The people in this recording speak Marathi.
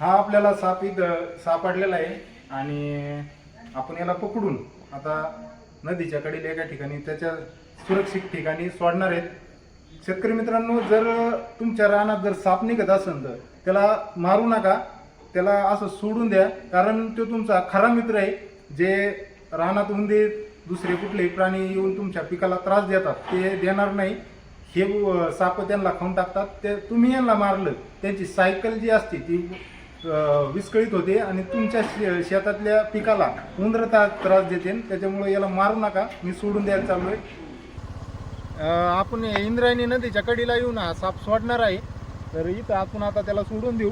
हा आपल्याला साप इथं सापडलेला आहे आणि आपण याला पकडून आता नदीच्या कडील एका ठिकाणी त्याच्या सुरक्षित ठिकाणी सोडणार आहेत. शेतकरी मित्रांनो जर तुमच्या रानात जर साप निघत असेल तर त्याला मारू नका. त्याला असं सोडून द्या. कारण तो तुमचा खरा मित्र आहे. जे रानात उंदीर दुसरे कुठलेही प्राणी येऊन तुमच्या पिकाला त्रास देतात ते देणार नाही. हे साप त्यांना खाऊन टाकतात. ते तुम्ही यांना मारलं त्यांची सायकल जी असते ती विस्कळीत होते आणि तुमच्या शे- शेतातल्या पिकाला उंदर त्रास देते त्याच्यामुळे याला मारू नका मी सोडून द्यायला चालू आहे आपण इंद्रायणी नदीच्या कडीला येऊन हा साप सोडणार आहे. तर इथं आपण आता त्याला सोडून देऊ.